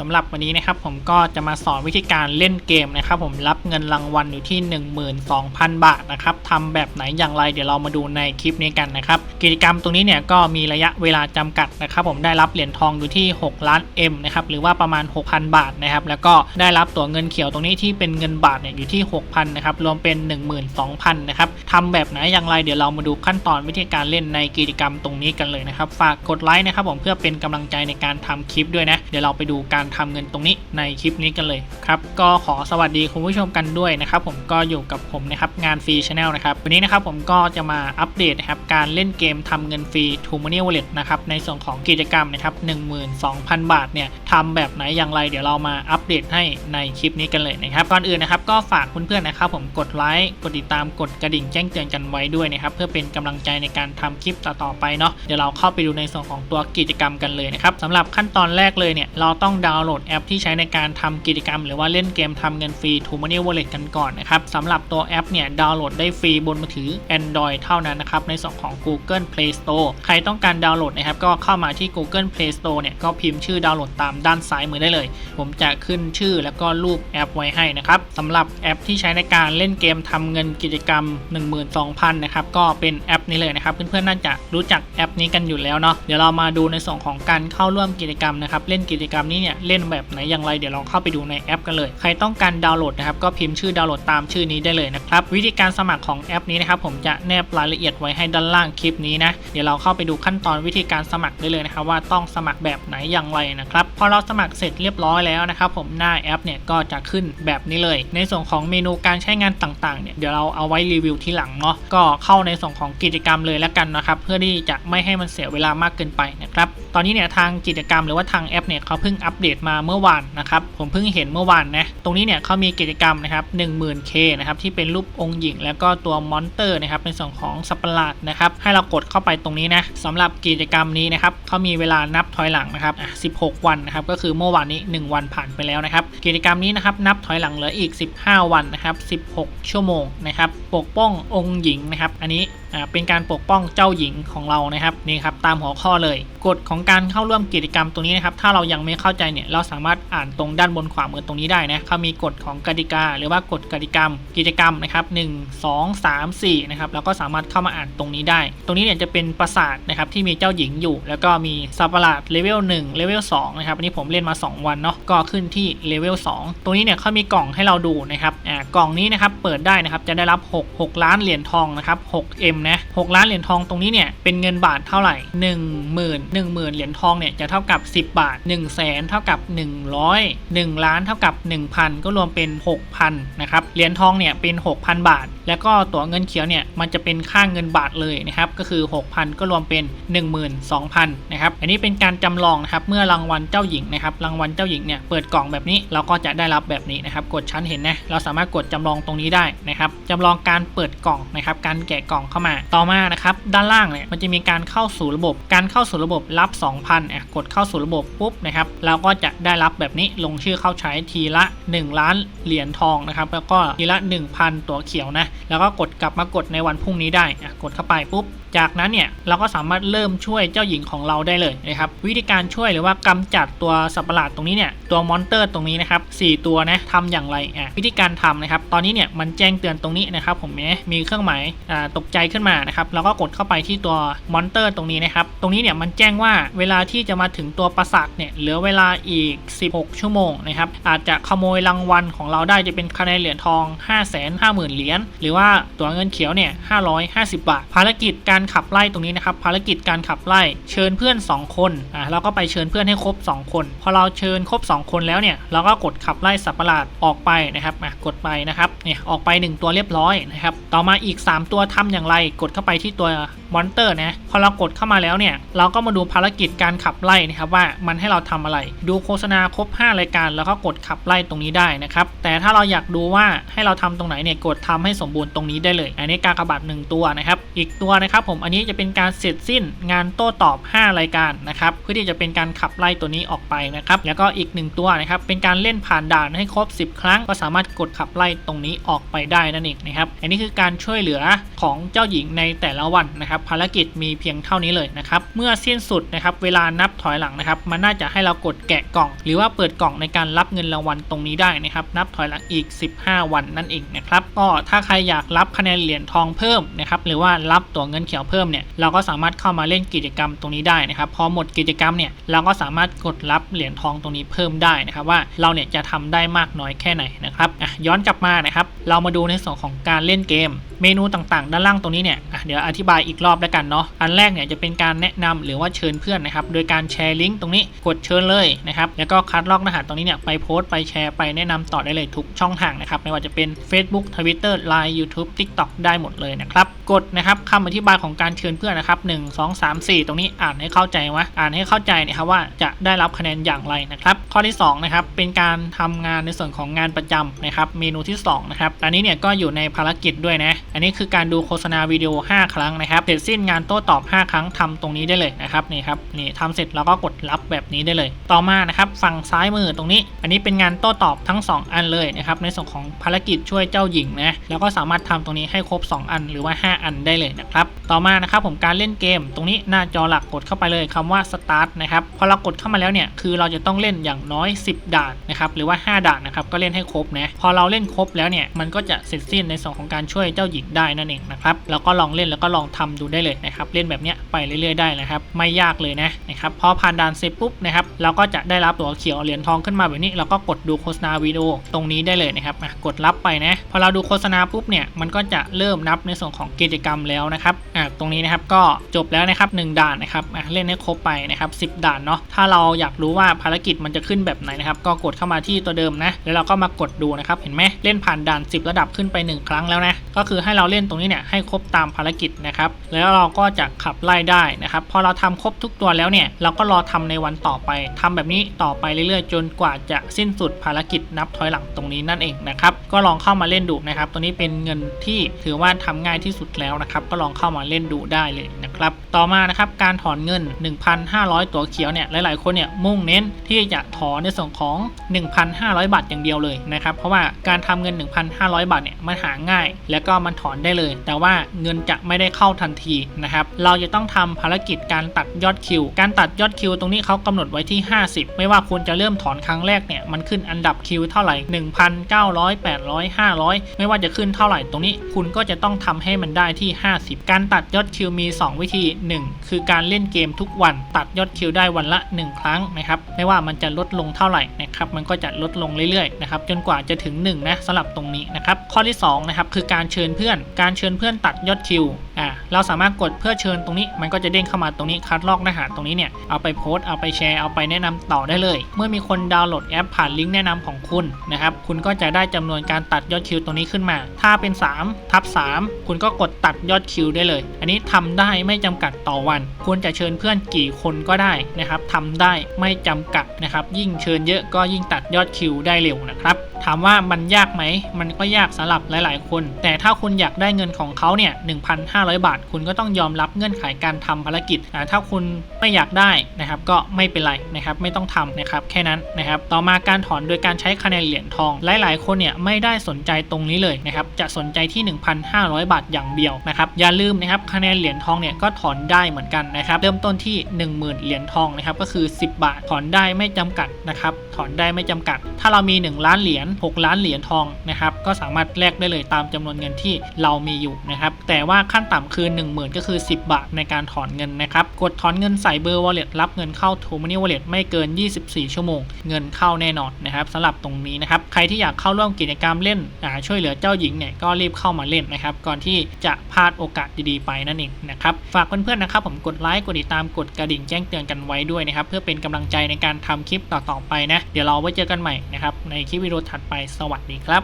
สำหรับวันนี้นะครับผมก็จะมาสอนวิธีการเล่นเกมนะครับ ผมรับเงินรางวัลอยู่ที่ 12,000 บาทนะครับทำแบบไหนอย่างไรเดี๋ยวเรามาดูในคลิปนี้กันนะครับกิจกรรมตรงนี้เนี่ยก็มีระยะเวลาจำกัดนะครับ ผมได้รับเหรียญทองอยู่ที่ 6 ล้าน M นะครับหรือว่าประมาณ 6,000 บาทนะครับแล้วก็ได้รับตั๋วเงินเขียวตรงนี้ที่เป็นเงินบาทเนี่ยอยู่ที่ 6,000นะครับรวมเป็น 12,000นะครับทำแบบไหนอย่างไรเดี๋ยวเรามาดูขั้นตอนวิธีการเล่นในกิจกรรมตรงนี้กันเลยนะครับฝากกดไลค์นะครับผมเพื่อเป็นกำลังใจในการทำคลิปด้วยนะเดี๋ยวเราไปดูการทำเงินตรงนี้ในคลิปนี้กันเลยครับก็ขอสวัสดีคุณผู้ชมกันด้วยนะครับผมก็อยู่กับผมนะครับงานฟรีชาแนลนะครับวันนี้นะครับผมก็จะมาอัปเดตนะครับการเล่นเกมทำเงินฟรี t ู Money Wallet นะครับในส่วนของกิจกรรมนะครับ12,000 บาทเนี่ยทำแบบไหนอย่างไรเดี๋ยวเรามาอัปเดตให้ในคลิปนี้กันเลยนะครับก่อนอื่นนะครับก็ฝากเพื่อนๆนะครับผมกดไลค์กดติดตามกดกระดิ่งแจ้งเตือนกันไว้ด้วยนะครับเพื่อเป็นกำลังใจในการทำคลิปต่อๆไปเนาะเดี๋ยวเราเข้าไปดูในส่วนของตัวกิจกรรมกันเลยนะครับสำหรับขั้นตอนแรกเลยเนี่ยเราต้องดาวน์โหลดแอปที่ใช้ในการทำกิจกรรม หรือว่าเล่นเกมทำเงินฟรี t ู Money Wallet กันก่อนนะครับสำหรับตัวแอปเนี่ยดาวน์โหลดได้ฟรีบนมือถือ Android เท่านั้นนะครับในส่วนของ Google Play Store ใครต้องการดาวน์โหลดนะครับก็เข้ามาที่ Google Play Store เนี่ยก็พิมพ์ชื่อดาวน์โหลดตามด้านซ้ายมือได้เลย ผมจะขึ้นชื่อแล้วก็รูปแอปไว้ให้นะครับสำหรับแอปที่ใช้ในการเล่นเกมทำเงินกิจกรรม 12,000นะครับก็เป็นแอปนี้เลยนะครับ เพื่อนๆน่าจะรู้จักแอปนี้กันอยู่แล้วเนาะเดี๋ยวเรามาดูในส่วนของการเข้าร่วมกิจกรรมนะครับเล่นกิจกรรมนี้เนี่ยเล่นแบบไหนอย่างไรเดี๋ยวเราเข้าไปดูในแอปกันเลย ใครต้องการดาวน์โหลดนะครับก็พิมพ์ชื่อดาวน์โหลดตามชื่อนี้ได้เลยนะครับวิธีการสมัครของแอปนี้นะครับผมจะแนบรายละเอียดไว้ให้ด้านล่างคลิปนี้นะเดี๋ยวเราเข้าไปดูขั้นตอนวิธีการสมัครได้เลยนะครับว่าต้องสมัครแบบไหนอย่างไรนะครับพอเราสมัครเสร็จเรียบร้อยแล้วนะครับผมหน้าแอปเนี่ยก็จะขึ้นแบบนี้เลย ในส่วนของเมนูการใช้งานต่างๆเนี่ยเดี๋ยวเราเอาไว้รีวิวที่หลังเนาะก็เข้าในส่วนของกิจกรรมเลยแล้วกันนะครับเพื่อที่จะไม่ให้มันเสียเวลามากเกินไปนะครับ ตอนนี้เนี่ยทางกิจกรรมหรือว่าทางแอปเนี่ยเขาเพิ่งอัปเดตมาเมื่อวานนะครับผมเพิ่งเห็นเมื่อวานนะตรงนี้เนี่ยเขามีกิจกรรมนะครับ 10,000K นะครับที่เป็นรูปองค์หญิง แล้วก็ตัวมอนเตอร์นะครับในส่วนของสัตว์ประหลาดนะครับให้เรากดเข้าไปตรงนี้นะสำหรับกิจกรรมนี้นะครับเขามีเวลานับถอยหลังนะครับอะ16 วันนะครับก็คือเมื่อวานนี้ 1 วันผ่านไปแล้วนะครับกิจกรรมนี้นะครับนับถอยหลังเหลืออีก 15 วันนะครับ16 ชั่วโมงนะครับปกป้ององค์หญิงนะครับอันนี้เป็นการปกป้องเจ้าหญิงของเรานะครับนี่ครับตามหัวข้อเลย กฎของการเข้าร่วมกิจกรรมตรงนี้นะครับถ้าเรายังไม่เข้าใจเนี่ยเราสามารถอ่านตรงด้านบนขวามือตรงนี้ได้นะเขามีกฎของกติกา หรือว่ากฎกติกรรม กิจกรรมนะครับ1 2 3 4นะครับเราก็สามารถเข้ามาอ่านตรงนี้ได้ ตรงนี้เนี่ยจะเป็นปราสาทนะครับที่มีเจ้าหญิงอยู่ แล้วก็มีสัประหลาดเลเวล1เลเวล2นะครับอันนี้ผมเล่นมา 2 วันเนาะก็ขึ้นที่เลเวล2ตรงนี้เนี่ยเขามีกล่องให้เราดูนะครับอ่ากล่องนี้นะครับเปิดได้นะครับจะได้รับ 6 6 ล้านเหรียญทองนะครับ 6M นะ6ล้านเหรียญทองตรงนี้เนี่ยเป็นเงินบาทเท่าไหร่ 1 0,000 1 0,000 เหรียญทองเนี่ยจะเท่ากับ 10 บาท 1 0 0 0 0แสนเท่ากับ 100 1 ล้านเท่ากับ 1,000 ก็รวมเป็น 6,000นะครับเหรียญทองเนี่ยเป็น 6,000 บาทแล้วก็ตั๋วเงินเขียวเนี่ยมันจะเป็นค่างเงินบาทเลยนะครับก็คือ 6,000 ก็รวมเป็น 12,000นะครับอันนี้เป็นการจำลองนะครับเมื่อรางวัลเจ้าหญิงนะครับรางวัลเจ้าหญิงเนี่ยเปิดกล่องแบบนี้เราก็จะได้รับแบบนี้นะครับกดชั้นเห็นนะเราสามารถกดจำลองตรงนี้ได้นะครับจำลองการเปิดกล่องนะครับการแกะกล่องเข้ามาต่อมานะครับด้านล่างเนี่ยมันจะมีการเข้าสู่ระบบ การเข้าสู่ระบบรับ 2,000อะกดเข้าสู่ระบบปุ๊บนะครับเราก็จะได้รับแบบนี้ลงชื่อเข้าใช้ทีละ 1 ล้านเหรียญทองนะครับแล้วก็ทีละ 1,000 ตัวเขียวนะแล้วก็กดกลับมากดในวันพรุ่งนี้ได้กดเข้าไปปุ๊บจากนั้นเนี่ยเราก็สามารถเริ่มช่วยเจ้าหญิงของเราได้เลยนะครับวิธีการช่วยหรือว่ากำจัดตัวสัตว์ประหลาดตรงนี้เนี่ยตัวมอนเตอร์ตรงนี้นะครับสตัวนะทำอย่างไรอะวิธีการทำนะครับตอนนี้เนี่ยมันแจ้งเตือนตรงนี้นะครับผมเนี่ยมีเครื่องหมายอ่าตกใจขึ้นมานะครับเราก็กดเข้าไปที่ตัวมอนเตอร์ตรงนี้นะครับตรงนี้เนี่ยมันแจ้งว่าเวลาที่จะมาถึงตัวปราสาทเนี่ยเหลือเวลาอีก 16 ชั่วโมงนะครับอาจจะขโมยรางวัลของเราได้จะเป็นคะแนนเหรียญทอง 5 5 0 0 0 0เหรียญหรือว่าตัวเงินเขียวเนี่ย550 บาท ภารกิจการขับไล่ตรงนี้นะครับภารกิจการขับไล่เชิญเพื่อน 2 คนอ่าเราก็ไปเชิญเพื่อนให้ครบ 2 คน พอเราเชิญครบ 2 คนแล้วเนี่ยเราก็กดขับไล่สัตว์ประหลาดออกไปนะครับอะกดไปนะครับเนี่ยออกไป 1 ตัวเรียบร้อยนะครับต่อมาอีก 3 ตัวทำอย่างไร กดเข้าไปที่ตัวมอนเตอร์นะพอเรากดเข้ามาแล้วเนี่ยเราก็มาดูภารกิจการขับไล่นะครับว่ามันให้เราทำอะไร ดูโฆษณาครบ 5 รายการ แล้วก็กดขับไล่ตรงนี้ได้นะครับแต่ถ้าเราอยากดูว่าให้เราทำตรงไหนเนี่ยกดทำให้สมบูรณ์ตรงนี้ได้เลย อันนี้การกระบาด1ตัวนะครับอีกตัวนะครับผมอันนี้จะเป็นการเสร็จสิ้นงานโต้ตอบ 5 รายการนะครับเพื่อที่จะเป็นการขับไล่ตัวนี้ออกไปนะครับแล้วก็อีก 1 ตัวนะครับเป็นการเล่นผ่านด่านให้ครบ 10 ครั้ง ก็สามารถกดขับไล่ตรงนี้ออกไปได้นั่นเองนะครับอันนี้คือการช่วยเหลือของเจ้าหญิงในแต่ละวันนะครับภารกิจมีเพียงเท่านี้เลยนะครับเมื่อสิ้นสุดนะครับเวลานับถอยหลังนะครับมันน่าจะให้เรากดแกะกล่อง หรือว่าเปิดกล่องในการรับเงินรางวัลตรงนี้ได้นะครับนับถอยหลังอีก 15 วันนั่นเองนะครับก็ถ้าใครอยากรับคะแนนเหรียญทองเพิ่มนะครับหรือว่ารับตัวเงินเขียวเพิ่มเนี่ยเราก็สามารถเข้ามาเล่นกิจกรรมตรงนี้ได้นะครับพอหมดกิจกรรมเนี่ยเราก็สามารถกดรับเหรียญทองตรงนี้เพิ่มได้นะครับว่าเราเนี่ยจะทำได้มากน้อยแค่ไหนนะครับอะย้อนกลับมานะครับเรามาดูในส่วนของการเล่นเกม เมนูต่างๆ ด้านล่างตรงนี้เนี่ยอะเดี๋ยวอธิบายอีกรอบแล้วกันเนาะอันแรกเนี่ยจะเป็นการแนะนำหรือว่าเชิญเพื่อนนะครับโดยการแชร์ลิงก์ตรงนี้กดเชิญเลยนะครับแล้วก็คัดลอกรหัสตรงนี้เนี่ยไปโพสต์ไปแชร์ไปแนะนำต่อได้เลยทุกช่องทางนะครับไม่ว่าจะเป็น Facebook Twitter Line YouTube TikTok ได้หมดเลยนะครับกดนะครับคำอธิบายของการเชิญเพื่อนนะครับ1 2 3 4 ตรงนี้อ่านให้เข้าใจวะอ่านให้เข้าใจนะครับว่าจะได้รับคะแนนอย่างไรนะครับ ข้อที่สองนะครับเป็นการทำงานในส่วนของงานประจำนะครับเมนูที่สองนะครับอันนี้เนี่ยก็อยู่ในภารกิจด้วยนะ อันนี้คือการดูโฆษณาวิดีโอ 5 ครั้งนะครับเสร็จสิ้นงานโต้ตอบ 5 ครั้งทำตรงนี้ได้เลยนะครับนี่ครับนี่ทำเสร็จเราก็กดรับแบบนี้ได้เลย ต่อมานะครับฝั่งซ้ายมือตรงนี้ อันนี้เป็นงานโต้ตอบทั้ง 2 อันเลยนะครับในส่วนของภารกิจช่วยเจ้าหญิงนะแล้วก็สามารถทำตรงนี้ให้ครบ 2 อันหรือว่า 5 อันได้เลยนะครับต่อมานะครับผมการเล่นเกม ตรงนี้หน้าจอหลักกดเข้าไปเลยคำว่า start นะครับพอเรากดเข้ามาแล้วเนี่ยคือเราจะต้องเล่นอย่างน้อย 10 ด่านนะครับหรือว่า 5 ด่านนะครับก็เล่นให้ครบนะพอเราเล่นครบแล้วเนี่ยมันก็จะเสร็จสิ้นในส่วนของการช่วยเจ้าหญิงได้นั่นเองนะครับแล้วก็ลองเล่นแล้วก็ลองทำดูได้เลยนะครับเล่นแบบเนี้ยไปเรื่อยๆได้นะครับไม่ยากเลยนะนะครับพอผ่านด่านเสร็จปุ๊บนะครับเราก็จะได้รับตัวเขียวเหรียญทองขึ้นมาแบบนี้เราก็กดดูโฆษณาวิดีโอตรงนี้ได้เลยนะครับอะกดรับไปนะพอเราดูโฆษณาปุ๊บเนี่ยมันก็จะเริ่มนับในส่วนของกิจกรรมแล้วนะครับอ่ตรงนี้นะครับก็จบแล้วนะครับหนึ่งด่านนะครับเล่นให้ครบไปนะครับ10 ด่านเนาะถ้าเราอยากรู้ว่าภารกิจมันจะขึ้นแบบไหนนะครับก็กดเข้ามาที่ตัวเดิมนะแล้วเราก็มากดดูนะครับเห็นไหมเล่นผ่านด่าน 10 ระดับขึ้นไป 1 ครั้งแล้วนะก็คือให้เราเล่นตรงนี้เนี่ยให้ครบตามภารกิจนะครับ แล้วเราก็จะขับไล่ได้นะครับ พอเราทำครบทุกตัวแล้วเนี่ย เราก็รอทำในวันต่อไปทำแบบนี้ต่อไปเรื่อยๆ จนกว่าจะสิ้นสุดภารกิจนับถอยหลังตรงนี้นั่นเองนะครับ ก็ลองเข้ามาเล่นดูนะครับ ตัวนี้เป็นเงินที่ถือว่าทำง่ายที่สุดแล้วนะครับ ก็ลองเข้ามาเล่นดูได้เลยนะครับ ต่อมานะครับการถอนเงิน 1,500 ตัวเขียวเนี่ย หลายๆ คนเนี่ยมุ่งเน้นที่จะถอนในส่วนของ 1,500 บาทอย่างเดียวเลยนะครับ เพราะว่าการทำเงิน 1,500 บาทเนี่ยมันหาง่ายแลวก็มันถอนได้เลย แต่ว่าเงินจะไม่ได้เข้าทันทีนะครับ เราจะต้องทำภารกิจการตัดยอดคิว การตัดยอดคิวตรงนี้เขากำหนดไว้ที่ 50 ไม่ว่าคุณจะเริ่มถอนครั้งแรกเนี่ย มันขึ้นอันดับคิวเท่าไหร่ 1,900 800 500 ไม่ว่าจะขึ้นเท่าไหร่ตรงนี้ คุณก็จะต้องทำให้มันได้ที่ 50 การตัดยอดคิวมี 2 วิธี 1 คือการเล่นเกมทุกวัน ตัดยอดคิวได้วันละ 1 ครั้งนะครับ ไม่ว่ามันจะลดลงเท่าไหร่นะครับ มันก็จะลดลงเรื่อยๆนะครับ จนกว่าจะถึง1นะสำหรับตรงนี้นะครับ ข้อที่2นะครับคือการเชิญเพื่อน การเชิญเพื่อนตัดยอดคิวอ่าเราสามารถกดเพื่อเชิญตรงนี้ มันก็จะเด้งเข้ามาตรงนี้คัดลอกเนื้อหาตรงนี้เนี่ยเอาไปโพสต์เอาไปแชร์เอาไปแนะนำต่อได้เลย เมื่อมีคนดาวน์โหลดแอปผ่านลิงก์แนะนำของคุณนะครับคุณก็จะได้จำนวนการตัดยอดคิวตรงนี้ขึ้นมา ถ้าเป็น3ทับ3คุณก็กดตัดยอดคิวได้เลย อันนี้ทำได้ไม่จำกัดต่อวันคุณจะเชิญเพื่อนกี่คนก็ได้นะครับทำได้ไม่จำกัดนะครับยิ่งเชิญเยอะก็ยิ่งตัดยอดคิวได้เร็วนะครับ ถามว่ามันยากไหม มันก็ยากสำหรับหลาย ๆ คน แต่ถ้าคุณอยากได้เงินของเขาเนี่ย 1,500 บาท คุณก็ต้องยอมรับเงื่อนไขการทำภารกิจ ถ้าคุณไม่อยากได้นะครับ ก็ไม่เป็นไรนะครับ ไม่ต้องทำนะครับ แค่นั้นนะครับ ต่อมาการถอนโดยการใช้คะแนนเหรียญทอง หลาย ๆ คนเนี่ยไม่ได้สนใจตรงนี้เลยนะครับ จะสนใจที่ 1,500 บาทอย่างเดียวนะครับ อย่าลืมนะครับ คะแนนเหรียญทองเนี่ยก็ถอนได้เหมือนกันนะครับ เริ่มต้นที่ 10,000 เหรียญทองนะครับ ก็คือ 10 บาท ถอนได้ไม่จำกัดนะครับ อนได้ไม่จำกัด ถ้าเรามี 1 ล้านเหรียญ6ล้านเหรียญทองนะครับก็สามารถแลกได้เลยตามจำนวนเงินที่เรามีอยู่นะครับแต่ว่าขั้นต่ำคือ 10,000 ก็คือ 10 บาทในการถอนเงินนะครับกดถอนเงินใส่เบอร์ wallet รับเงินเข้า t o m o n e y wallet ไม่เกิน 24 ชั่วโมง เงินเข้าแน่นอนนะครับสำหรับตรงนี้นะครับใครที่อยากเข้าร่วมกิจกรรมเล่นช่วยเหลือเจ้าหญิงเนี่ยก็รีบเข้ามาเล่นนะครับก่อนที่จะพลาดโอกาสดีๆไปนั่นเองนะครับฝากเพื่อนๆนะครับผมกดไลค์กดติดตามกดกระดิ่งแจ้งเตือนกันไว้ด้วยนะครับเพื่อเป็นกำลังใจในการทำคลิปต่อๆไปนะเดี๋ยวเราไว้เจอกันใหม่นะครับในคลิปวิดีโอถัดไปสวัสดีครับ